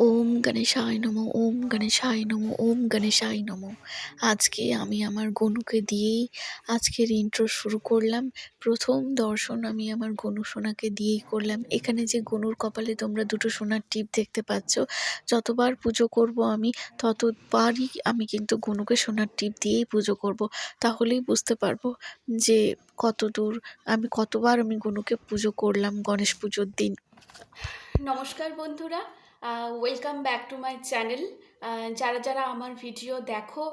ওম গণেশায় নমঃ, ওম গণেশায় নমঃ, ওম গণেশায় নমঃ। আজকে আমি আমার গনুকে দিয়েই আজকের ইন্ট্রো শুরু করলাম। প্রথম দর্শন আমি আমার গনু সোনাকে দিয়েই করলাম। এখানে যে গনুর কপালে তোমরা দুটো সোনার টিপ দেখতে পাচ্ছ, যতবার পুজো করব আমি, ততবারই আমি কিন্তু গনুকে সোনার টিপ দিয়েই পুজো করব। তাহলেই বুঝতে পারব যে কত দূর আমি কতবার আমি গনুকে পুজো করলাম গণেশ পুজোর দিন। নমস্কার বন্ধুরা welcome back to my channel যারা যারা আমার ভিডিও দেখো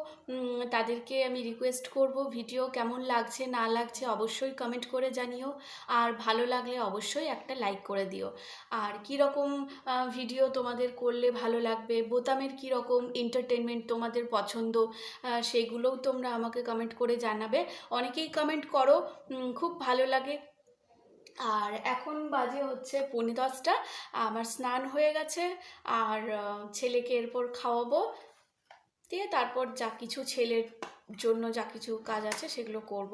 তাদেরকে আমি রিকোয়েস্ট করব ভিডিও কেমন লাগছে, না লাগছে অবশ্যই কমেন্ট করে জানিও। আর ভালো লাগলে অবশ্যই একটা লাইক করে দিও। আর কীরকম ভিডিও তোমাদের করলে ভালো লাগবে, বোতামের কীরকম এন্টারটেনমেন্ট তোমাদের পছন্দ সেগুলোও তোমরা আমাকে কমেন্ট করে জানাবে। অনেকেই কমেন্ট করো খুব ভালো লাগে। আর এখন বাজে হচ্ছে পৌনে দশটা, আমার স্নান হয়ে গেছে, আর ছেলেকে এরপর খাওয়াবো। দিয়ে তারপর যা কিছু ছেলের জন্য যা কিছু কাজ আছে সেগুলো করব।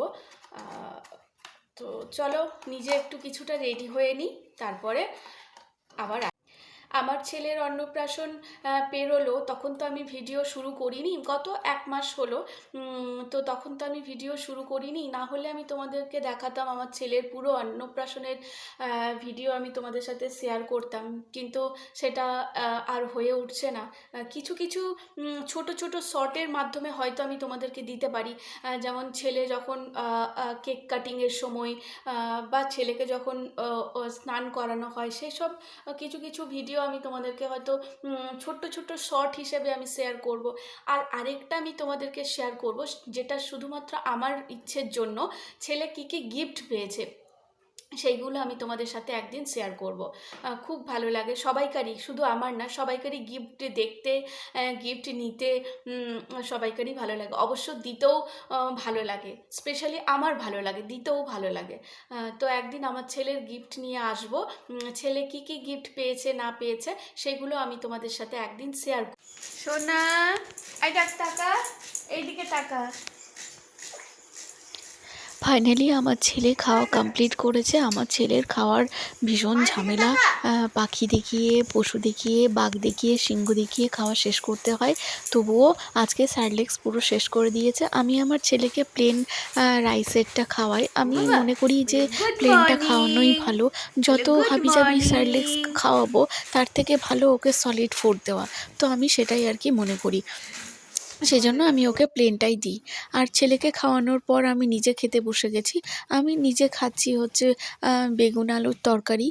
তো চলো নিজে একটু কিছুটা রেডি হয়ে নিই, তারপরে আবার আমার ছেলের অন্নপ্রাশন পেরোলো, তখন তো আমি ভিডিও শুরু করিনি, গত এক মাস হলো তো তখন তো আমি ভিডিও শুরু করিনি, না হলে আমি তোমাদেরকে দেখাতাম আমার ছেলের পুরো অন্নপ্রাশনের ভিডিও আমি তোমাদের সাথে শেয়ার করতাম, কিন্তু সেটা আর হয়ে উঠছে না। কিছু কিছু ছোট ছোট শর্টের মাধ্যমে হয়তো আমি তোমাদেরকে দিতে পারি যেমন ছেলে যখন কেক কাটিংয়ের সময় বা ছেলেকে যখন স্নান করানো হয়, সেসব কিছু কিছু ভিডিও আমি তোমাদেরকে হয়তো ছোট্ট ছোট্ট শর্ট হিসেবে আমি শেয়ার করব। আর আরেকটা আমি তোমাদেরকে শেয়ার করব, যেটা শুধুমাত্র আমার ইচ্ছের জন্য, ছেলে কী কী গিফট পেয়েছে। সেইগুলো আমি তোমাদের সাথে একদিন শেয়ার করব। খুব ভালো লাগে। সবাইকারই, শুধু আমার না, সবাইকারই গিফট দেখতে গিফট নিতে সবাইকারই ভালো লাগে। অবশ্য দিতেও ভালো লাগে। স্পেশালি আমার ভালো লাগে, দিতেও ভালো লাগে। তো একদিন আমার ছেলের গিফট নিয়ে আসব। ছেলে কি কি গিফট পেয়েছে, না পেয়েছে, সেগুলো আমি তোমাদের সাথে একদিন শেয়ার সোনা, এই টাকা, এইদিকে টাকা। ফাইনালি আমার ছেলে খাওয়া কমপ্লিট করেছে। আমার ছেলের খাওয়ার ভীষণ ঝামেলা। পাখি দেখিয়ে পশু দেখিয়ে বাঘ দেখিয়ে সিংহ দেখিয়ে খাওয়া শেষ করতে হয়। তবুও আজকে স্যারলেক্স পুরো শেষ করে দিয়েছে। আমি আমার ছেলেকে প্লেন রাইসেরটা খাওয়াই। আমি মনে করি যে প্লেনটা খাওয়ানোই ভালো। যত হাবি যাবি. স্যারলেক্স খাওয়াবো তার থেকে ভালো ওকে সলিড ফুড দেওয়া। তো আমি সেটাই আর কি মনে করি। সেই জন্য আমি ওকে প্লেনটাই দিই। আর ছেলেকে খাওয়ানোর পর আমি নিজে খেতে বসে গেছি। আমি নিজে খাচ্ছি হচ্ছে বেগুন আলুর তরকারি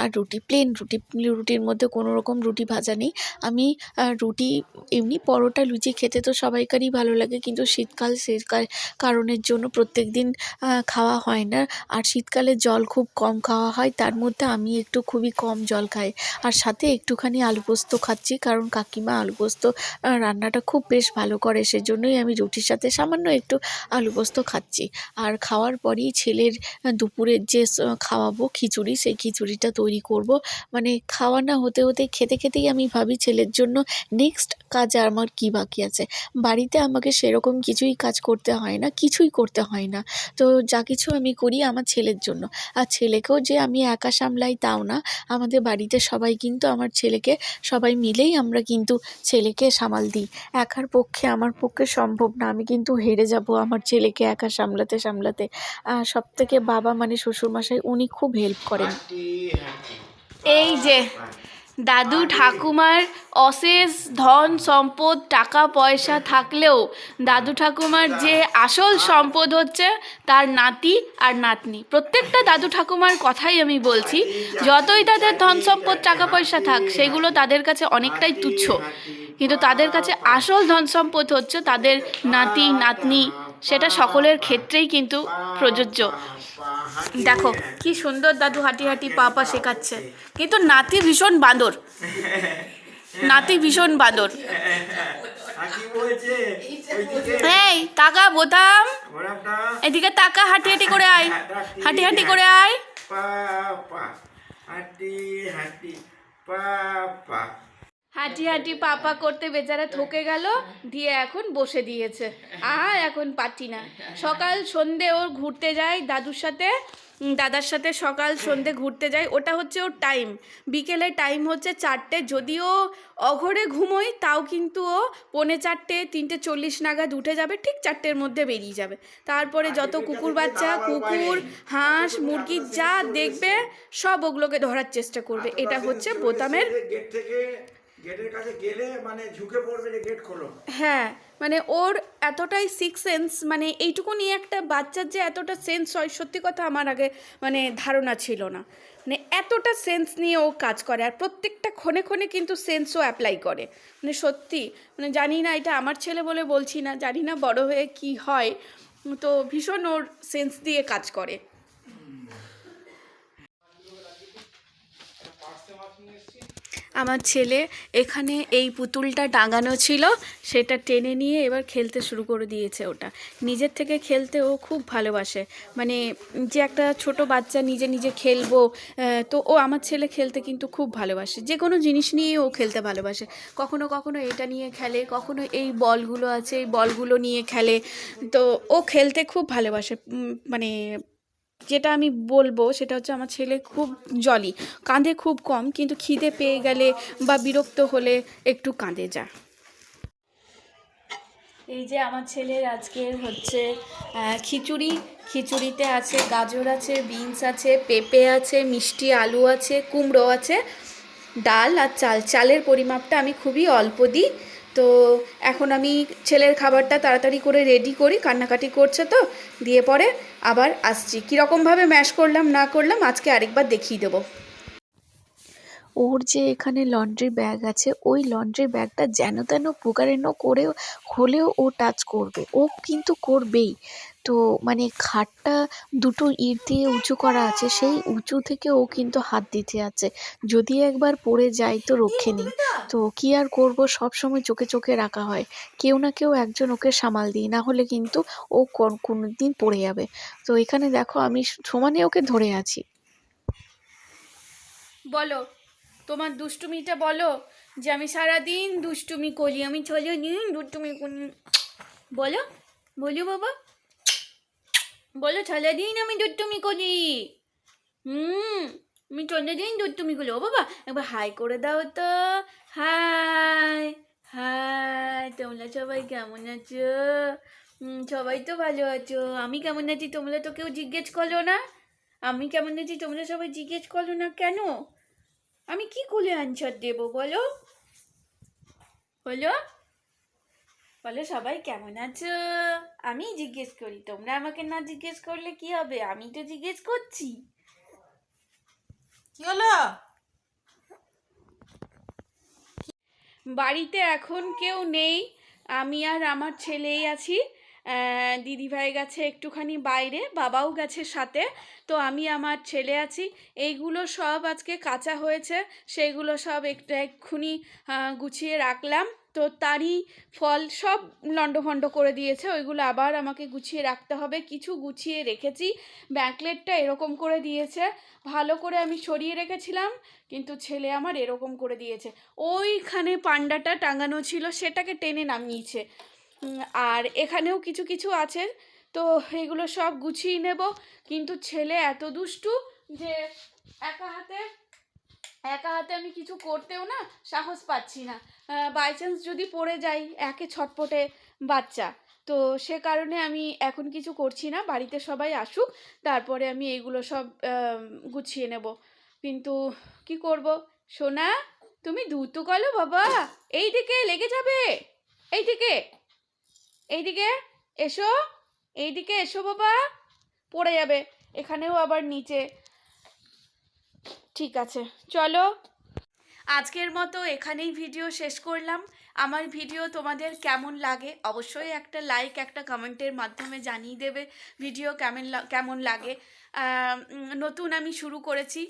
আর রুটি প্লেন রুটি। রুটির মধ্যে কোনো রকম রুটি ভাজা নেই। আমি রুটি এমনি পরোটা, লুচি খেতে তো সবাইকারই ভালো লাগে। কিন্তু শীতকাল সে কারণের জন্য প্রত্যেক দিন খাওয়া হয় না। আর শীতকালে জল খুব কম খাওয়া হয়। তার মধ্যে আমি একটু খুবই কম জল খাই। আর সাথে একটুখানি আলু পোস্ত খাচ্ছি। কারণ কাকিমা আলু পোস্ত রান্নাটা খুব বেশ ভালো করে সেজন্যই আমি রুটির সাথে সামান্য একটু আলু পোস্ত খাচ্ছি। আর খাওয়ার পরেই ছেলের দুপুরের যে খাওয়াবো খিচুড়ি, সেই খিচুড়িটা তৈরি করব। মানে খাওয়া না হতে হতে খেতে খেতেই আমি ভাবি ছেলের জন্য নেক্সট কাজ আমার কি বাকি আছে। বাড়িতে আমাকে সেরকম কিছুই কাজ করতে হয় না, কিছুই করতে হয় না। তো যা কিছু আমি করি আমার ছেলের জন্য। আর ছেলেকেও যে আমি একা সামলাই তাও না, আমাদের বাড়িতে সবাই কিন্তু আমার ছেলেকে সবাই মিলেই আমরা কিন্তু ছেলেকে সামাল দিই। একার পক্ষে আমার পক্ষে সম্ভব না। আমি কিন্তু হেরে যাব আমার ছেলেকে একা সামলাতে সামলাতে। সব থেকে বাবা মানে শ্বশুরমশাই উনি খুব হেল্প করেন। এই যে দাদু ঠাকুমার অশেষ ধন সম্পদ, টাকা পয়সা থাকলেও দাদু ঠাকুমার যে আসল সম্পদ হচ্ছে তার নাতি আর নাতনি। প্রত্যেকটা দাদু ঠাকুমার কথাই আমি বলছি, যতই তাদের ধন সম্পদ, টাকা পয়সা থাক, সেগুলো তাদের কাছে অনেকটাই তুচ্ছ। কিন্তু তাদের কাছে আসল ধন সম্পদ হচ্ছে তাদের নাতি, নাতনি, সেটা সকলের ক্ষেত্রেই কিন্তু প্রযোজ্য। দেখো, কি সুন্দর দাদু হাঁটি হাঁটি পা পা শেখাচ্ছে। কিন্তু নাতি ভীষণ বাঁদর। নাতি ভীষণ বাঁদর। এই, তাকা বোতাম। এদিকে তাকা, হাঁটি হাঁটি করে আয়। হাঁটি হাঁটি করে আয়। হাঁটি হাঁটি পা। হাঁটি হাঁটি পাপা করতে বেচারা থকে গেল দিয়ে এখন বসে দিয়েছে। আর এখন পাচ্ছি না। সকাল সন্ধে ওর ঘুরতে যায় দাদুর সাথে দাদার সাথে সকাল সন্ধে ঘুরতে যায়। ওটা হচ্ছে ওর টাইম বিকেলে টাইম হচ্ছে চারটে। যদিও অঘরে ঘুমোই তাও কিন্তু ও পৌনে চারটে তিনটে চল্লিশ নাগাদ উঠে যাবে ঠিক চারটের মধ্যে বেরিয়ে যাবে। তারপরে যত কুকুর বাচ্চা কুকুর হাঁস মুরগি যা দেখবে সব ওগুলোকে ধরার চেষ্টা করবে। এটা হচ্ছে বোতামের গেটের কাছে গেলে মানে ঝুঁকে পড়বে যে গেট খোলো। হ্যাঁ মানে ওর এতটাই সিক্স সেন্স মানে এইটুকুনি একটা বাচ্চার যে এতটা সেন্স হয়, সত্যি কথা আমার আগে মানে ধারণা ছিল না। মানে এতটা সেন্স নিয়ে ও কাজ করে, আর প্রত্যেকটা ক্ষণে ক্ষণে কিন্তু সেন্সও অ্যাপ্লাই করে। মানে সত্যি মানে জানি না এটা আমার ছেলে বলে বলছি না, জানি না বড় হয়ে কি হয়। তো ভীষণ ওর সেন্স দিয়ে কাজ করে। আমার ছেলে এখানে এই পুতুলটা টাঙানো ছিল, সেটা টেনে নিয়ে এবার খেলতে শুরু করে দিয়েছে ওটা। নিজের থেকে খেলতে ও খুব ভালোবাসে। মানে যে একটা ছোট বাচ্চা নিজে নিজে খেলব তো ও আমার ছেলে খেলতে কিন্তু খুব ভালোবাসে। যে কোনো জিনিস নিয়েই ও খেলতে ভালোবাসে। কখনো কখনো এটা নিয়ে খেলে, কখনো এই বলগুলো আছে, এই বলগুলো নিয়ে খেলে। তো ও খেলতে খুব ভালোবাসে। মানে যেটা আমি বলব সেটা হচ্ছে আমার ছেলে খুব জলি কাঁদে খুব কম, কিন্তু খিদে পেয়ে গেলে বা বিরক্ত হলে একটু কাঁদে যা। এই যে আমার ছেলের আজকের হচ্ছে খিচুড়ি। খিচুড়িতে আছে গাজর আছে, বিনস আছে, পেঁপে আছে, মিষ্টি আলু আছে, কুমড়ো আছে, ডাল আর চাল। চালের পরিমাপটা আমি খুবই অল্প দিই। তো এখন আমি ছেলের খাবারটা তাড়াতাড়ি করে রেডি করি, কান্নাকাটি করছে তো, দিয়ে পরে আবার আসছি। কীরকমভাবে ম্যাশ করলাম, না করলাম, আজকে আরেকবার দেখিয়ে দেবো। ওর যে এখানে লন্ড্রি ব্যাগ আছে, ওই লন্ড্রি ব্যাগটা যেন তেন প্রকারেণ করে হলেও ও টাচ করবে। ও কিন্তু করবেই। তো মানে খাটটা দুটো ইট দিয়ে উঁচু করা আছে, সেই উঁচু থেকে ও কিন্তু হাত দিতে আছে। যদি একবার পড়ে যায় তো রক্ষে নেই। তো কি আর করব? সব সময় চোখে চোখে রাখা হয়। কেউ না কেউ একজন ওকে সামাল দিই, না হলে কিন্তু ও কোনো দিন পড়ে যাবে। তো এখানে দেখো আমি সমানে ওকে ধরে আছি। বলো, তোমার দুষ্টুমিটা বলো যে আমি সারাদিন দুষ্টুমি করি, আমি চলে দিন দুষ্টুমি করি। বলো বলো বাবা। বলো, সারাদিন আমি দুষ্টুমি করি। হুম, আমি চলে দিন দুষ্টুমি করি। ও বাবা, একবার হাই করে দাও তো। হাই হাই, তোমরা সবাই কেমন আছো? সবাই তো ভালো আছো। আমি কেমন আছি তোমরা তো কেউ জিজ্ঞেস করল না। আমি কেমন আছি তোমরা সবাই জিজ্ঞেস করল না কেন? আমি কি করে অ্যান্সার দেবো বলো? বলো? বলো সবাই কেমন আছো? আমি জিজ্ঞেস করি তোমরা আমাকে না জিজ্ঞেস করলে কি হবে? আমি তো জিজ্ঞেস করছি। কি হলো? বাড়িতে এখন কেউ নেই। আমি আর আমার ছেলেই আছি। দিদিভাই গেছে একটুখানি বাইরে বাবাও গেছে সাথে। তো আমি আমার ছেলে আছি। এইগুলো সব আজকে কাঁচা হয়েছে। সেইগুলো সব একটু এক্ষুনি গুছিয়ে রাখলাম। তো তারই ফল সব লণ্ডভণ্ড করে দিয়েছে। ওইগুলো আবার আমাকে গুছিয়ে রাখতে হবে। কিছু গুছিয়ে রেখেছি। ব্যাকলেটটা এরকম করে দিয়েছে। ভালো করে আমি সরিয়ে রেখেছিলাম, কিন্তু ছেলে আমার এরকম করে দিয়েছে। ওইখানে পান্ডাটা টাঙানো ছিল, সেটাকে টেনে নামিয়েছে। আর এখানেও কিছু কিছু আছে, তো এগুলো সব গুছিয়ে নেব। কিন্তু ছেলে এত দুষ্টু যে একা হাতে একা হাতে আমি কিছু করতেও না সাহস পাচ্ছি না। বাই চান্স যদি পড়ে যাই একে ছটপটে বাচ্চা, তো সে কারণে আমি এখন কিছু করছি না, বাড়িতে সবাই আসুক, তারপরে আমি এইগুলো সব গুছিয়ে নেব। কিন্তু কি করব? সোনা, তুমি দ্রুত কলো বাবা এই দিকে লেগে যাবে এই দিকে এইদিকে এসো এইদিকে এসো বাবা, পড়ে যাবে। এখানেও আবার নিচে ঠিক আছে, চলো। আজকের মতো এখানেই ভিডিও শেষ করলাম। আমার ভিডিও তোমাদের কেমন লাগে অবশ্যই একটা লাইক একটা কমেন্টের মাধ্যমে জানিয়ে দেবে ভিডিও কেমন কেমন লাগে। নতুন আমি শুরু করেছি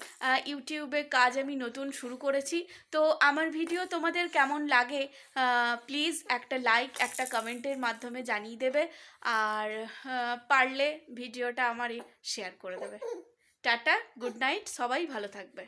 ইউটিউবে কাজ আমি নতুন শুরু করেছি। তো আমার ভিডিও তোমাদের কেমন লাগে প্লিজ একটা লাইক একটা কমেন্টের মাধ্যমে জানিয়ে দেবে। আর পারলে ভিডিওটা আমারই শেয়ার করে দেবে। টাটা গুড নাইট সবাই ভালো থাকবে।